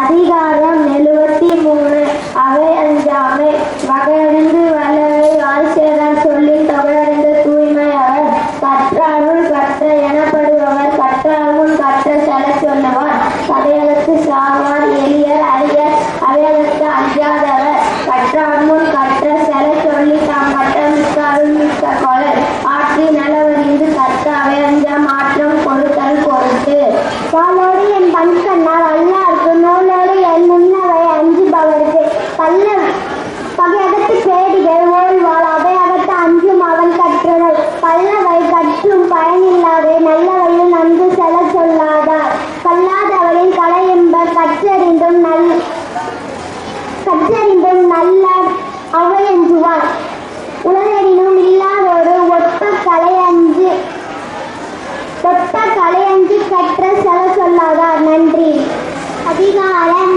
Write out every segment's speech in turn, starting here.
அதிகாரம் எழுபத்தி மூணு அவை அஞ்சாமை. வகையறிந்து வல்லவை வாய்ச்சேரார் சொல்லி தொகையறிந்து தூய்மை அவர் கற்றாருள் கற்ற எனப்படுபவர் கற்றாருள் கற்ற செல சொல்லவர் சதையகத்து சாவார் எளியர் அரியர் அவையகத்து அஞ்சாதவர் கற்றாருள் கற்ற செல சொல்லி தாம் கற்ற மிக்க அருள் மிக்க ஆற்றி நலவறிந்து கற்ற அவையஞ்ச மாற்றம் கொடுத்தல் பொருட்டு. வாளோடு என் பங்கன் அதிகாரம் எழுபத்தி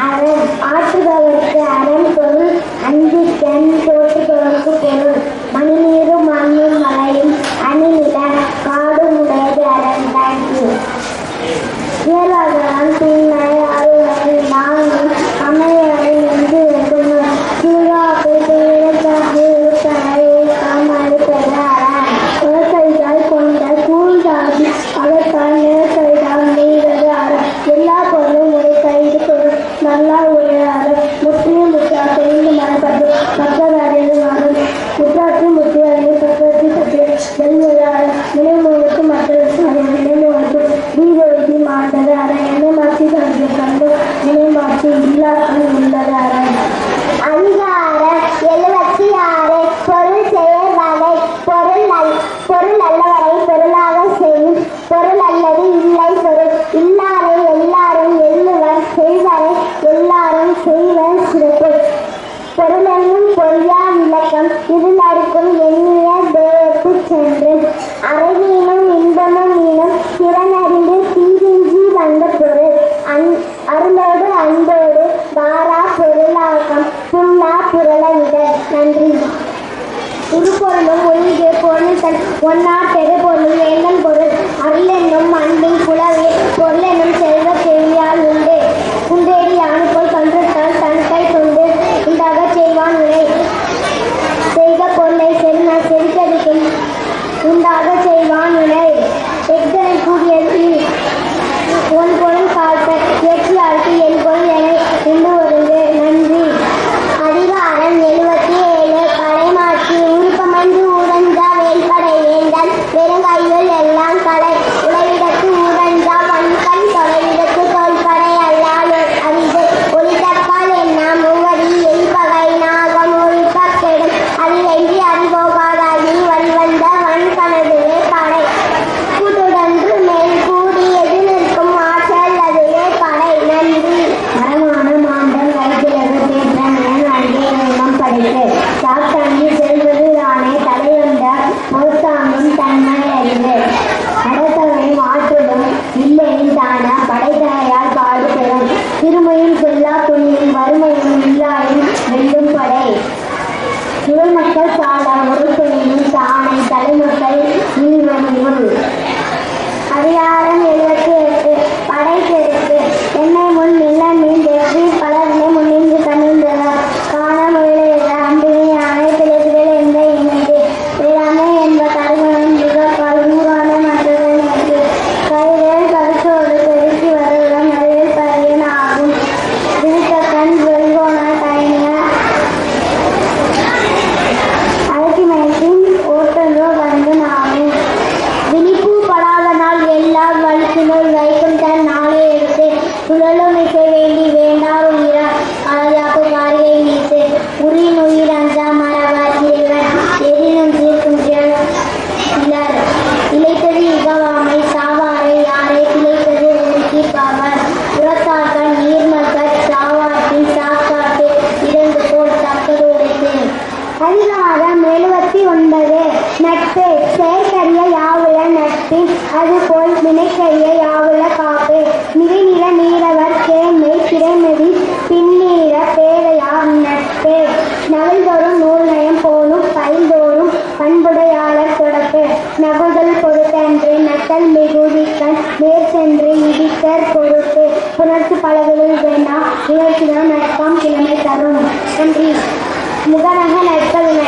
அரண் ஆற்றுபவர்க்கு அரண் பொருள் அஞ்சு கண் போற்றுபவர்க்கு பொருள் மணிநீரும் மண்ணும் மலையும் அணிநில காடும் உடையது அரண் தேங்க்யூ இயலாதவன் தீமை அருளை நானும் அமையவை என்று எண்ணுவர். சூறாப்பு தீரத்தாக இருப்பதை அரண். கொண்ட கூழ்தாகி அரண். எல்லா பொருள் நல்லா உயராறு முற்றிய முத்தியாக தெரிந்து மனப்பட்டு மக்கள் அறிவு மாறும். முத்தாற்று முத்தியாரை பக்கத்து பற்றி வெளிவராறு நினைவுகளுக்கு மக்களுக்கு அதன் நினைவுகளுக்கு வீரொழுதி மாட்டது அறை எண்ணெய் மாற்றி தனது கண்டு நினை மாற்றி இல்லாமல் உள்ளது அறை பொருள் செயல் பொருளாக செய்யும் பொருள் அல்லது இல்லை இருளாருக்கும் எண்ணிய தேவத்து சென்று அறவீனம் இன்பமும் இனம் திறனறிந்து தீவிஞ்சி வந்த பொருள் அன் அருளோடு அன்போடு வாரா பொருளாகம் புல்லா புரளவிட. நன்றி. உருப்பொருளும் ஒழுங்கே பொருள்கள் ஒன்னா பெருபொருள் நாள்தோறும் நூல் நயம் போலும் பைந்தோறும் பண்புடையாளர் தொடக்கு நகுதல் கொடுத்தன்று நக்கல் மிகுதிக்கண் நேர் சென்று இடிக்கர் பொறுத்து புணர்ச்சி பலகளில் வேண்டாம் நிகழ்ச்சிதான் நட்பம் கிழமை தரும். நன்றி முகநக நட்பவினை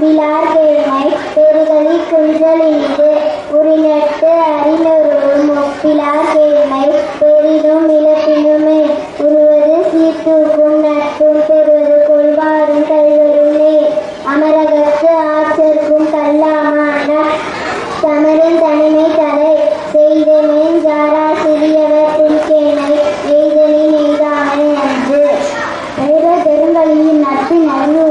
அன்பிலார் பெருமை பெருகலி குன்றல் இனிது உரிநட்டு அறிஞரும் ஒப்பிலார் பெருமை பெரிதும் இழப்பினுமே உருவது சீர்தூக்கும் நட்பும் பெறுவது கொள்வாரும் கல்வருமே அமரகத்து ஆற்றற்கும் கல்லாமான தமரின் தனிமை தலை செய்தனின் ஜாரா சிறியவர் திருக்கேனை எய்தனின் எய்தானே அன்று. பெரும்பலியின் நட்பின் அறிவு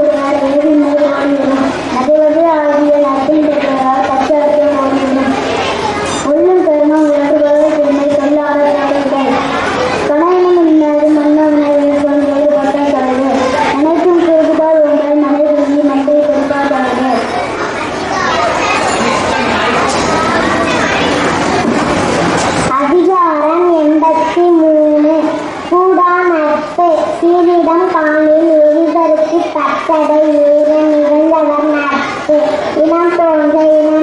சீரிடம் காணில் ஒருவருக்கு தக்கதை நேரம் நிகழ்ந்தவர் நட்பு இனம் போன்ற இன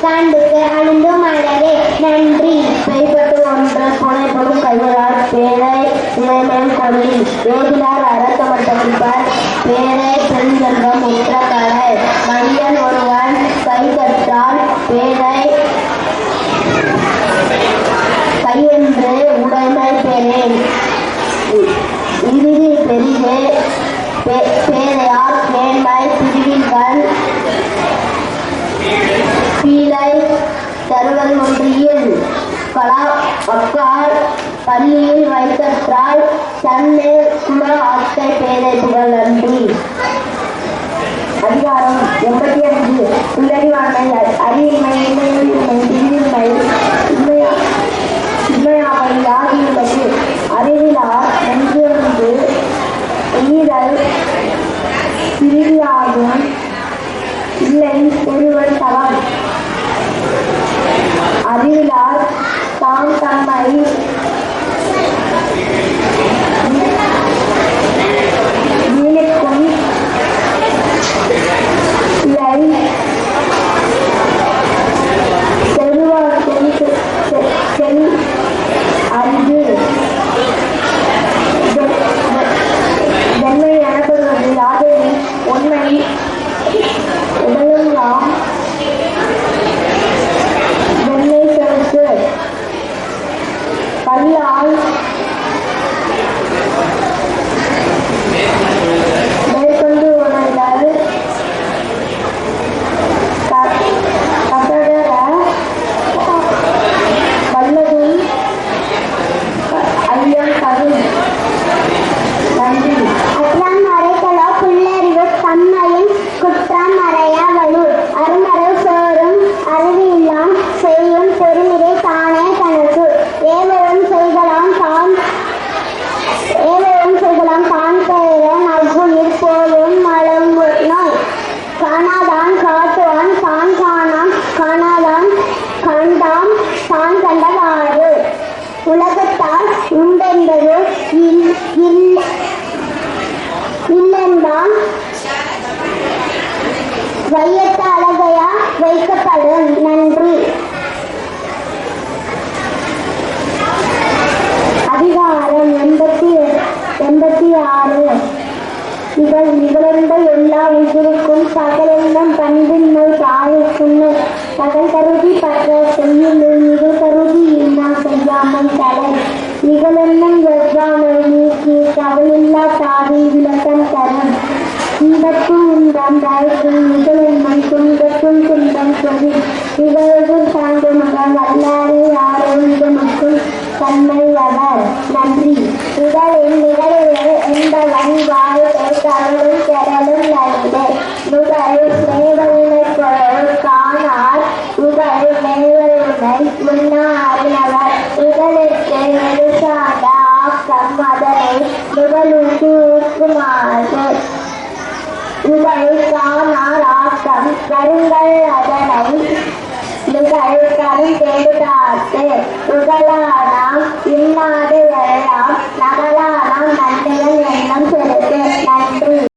சான்றுக்கு அணிந்தோம் அழகே நன்றி. கைப்பட்டு ஒன்ற புனைப்படும் கைகளால் பேரை இளைமன் கொள்ளி வேதிலார் அரசமட்டமிப்பார் பேரை பெண்கள் ஒன்றாக தருவது ஒன்றியில் கலா அக்கால் பள்ளியில் வைத்தற்றால் தன்னை குல அத்தை பேதை புகழ் நன்றி. அதிகாரம் எண்பத்தி அஞ்சு உள்ளறிவாண்மை அறிவின்மை இன்மையின்மை பிரிவின்மை உண்மையா உண்மையாமை ஆகியுள்ளது அறிவிலார் நெஞ்சொன்று ஈரல் பிரிவியாகும் இல்லை Ayun. உலகத்தால் உண்டென்பது இல்- வையத்த அழகையா வைக்கப்படும். நன்றி. அதிகாரம் எண்பத்தி எண்பத்தி ஆறு. இவள் நிகழ்ந்த எல்லா உயிருக்கும் சகலெல்லாம் பண்பின்மை தாழ்க்குன்னு பகல் கருதி பற்ற செய்யும் இது முன்னாடினவர் உடலுக்கு நெருசான ஆக்கம் அதனை முதலுக்கு ஊக்குமாறு இதை காணார் ஆக்கம் கருங்கள் அதனை நிகழ் கருந்தெடுத்தாத்து உகலானாம் இன்னாது எல்லாம் நகலானாம் நன்மைகள் எண்ணம் செலுத்து நன்றி.